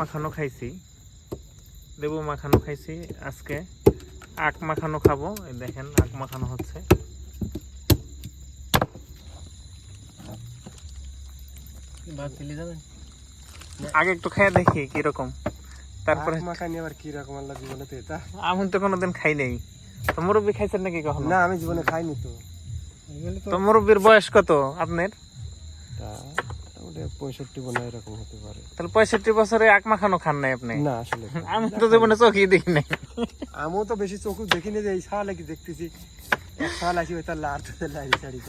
মাখানো খাইছি। লেবু মাখানো খাইছি আজকে। আখ মাখানো খাব দেখেন আখ মাখানো হচ্ছে। আগে একটু খেয়ে দেখি কীরকম। তারপরে মাখানি আবার কি রকম আল্লাহ জীবনে তো এটা। আমি তো কোনোদিন খাই নাই। তো মুরব্বী খাইছেন নাকি কখনো? না আমি জীবনে খাইনি তো। তো মুরব্বীর বয়স কত আপনার? ওটা পঁয়ষট্টি মনে এরকম হতে পারে। তাহলে পঁয়ষট্টি বছরে আখ মাখানো খান নাই আপনি? না আসলে আমি তো জীবনে চোখই দেখি নাই। আমিও তো বেশি চোখ দেখিনি যে এই সাল কি দেখতেছি। সাল আসি তার লাট লাড়ি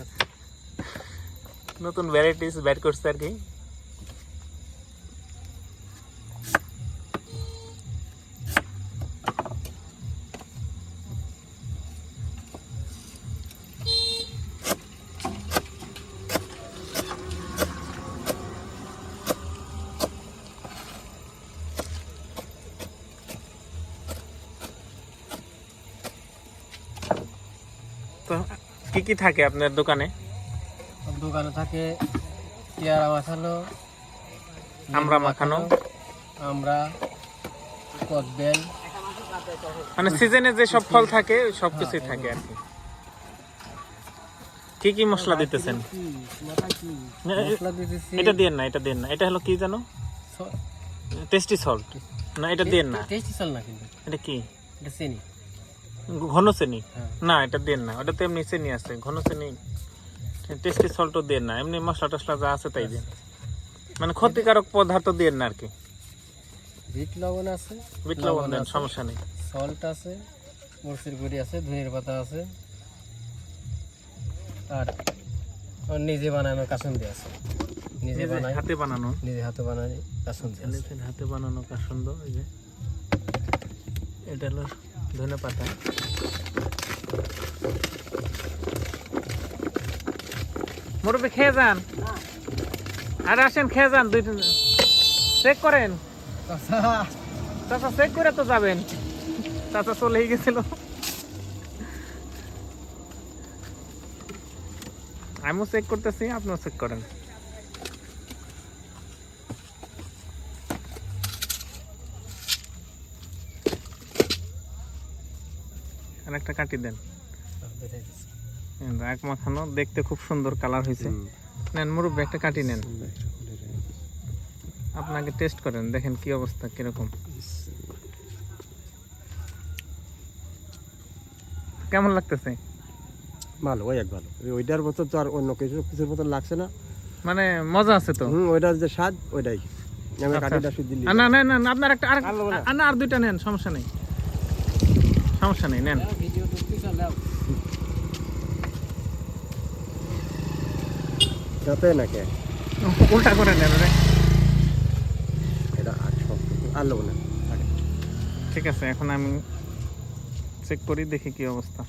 নতুন ভ্যারাইটিস বের করছে আর কি। তো কি কি থাকে আপনার দোকানে? দোকানে থাকে পেয়ারা মাখানো আমরা মাখানো। আমরা কদবেল। মানে সিজনে যে সব ফল থাকে সব কিছুই থাকে আর কি। কি কি মশলা দিতেছেন? এটা দিয়ে না এটা দিয়ে না। এটা হলো কি জানো? টেস্টি সল্ট না এটা দিয়ে না। টেস্টি চল না কিন্তু। এটা কি? এটা চিনি। ঘন চিনি হ্যাঁ। না এটা দিয়ে না। ওটা তো এমনি চিনি আছে। ঘন চিনি টেস্টি সল্টও দিয়ে না। এমনি মশলা টসলা যা আছে তাই দিয়ে মানে ক্ষতিকারক পদার্থ দিয়ে না আর কি। বিট লবণ আছে। বিট লবণ দেন সমস্যা নেই। সল্ট আছে মরচির গুঁড়ি আছে ধনিয়ার পাতা আছে আর নিজে বানানো কাসুন্দি আছে। নিজে বানাই। হাতে বানানো? নিজে হাতে বানাই কাসুন্দি হাতে বানানো কাসন্দ এই যে। এটা হলো ধনে পাতা। মুরব্বী, খেয়ে যান। আর আসেন, খেয়ে যান, দুই চেক করেন। চাচা, চেক করে তো যাবেন। চাচা চলেই গেছিল। আমিও চেক করতেছি, আপনিও চেক করেন। আর একটা কাটি দেন। এক মাখানো দেখতে খুব সুন্দর কালার হয়েছে নেন মুরব্বী একটা কাটি নেন। আপনাকে টেস্ট করেন দেখেন কি অবস্থা কীরকম। কেমন লাগতেছে? ভালো ওই এক ভালো। ওইটার মতো তো আর অন্য কিছু কিছুর মতো লাগছে না। মানে মজা আছে তো? হুম ওইটার যে স্বাদ ওইটাই। আমি আচ্ছা। না না না আপনার একটা আর আর দুইটা নেন সমস্যা নেই। সমস্যা নেই নেন। যাতে নাকি? উল্টা করে নেন রে। এটা না। ঠিক আছে এখন আমি চেক করি দেখি কি অবস্থা।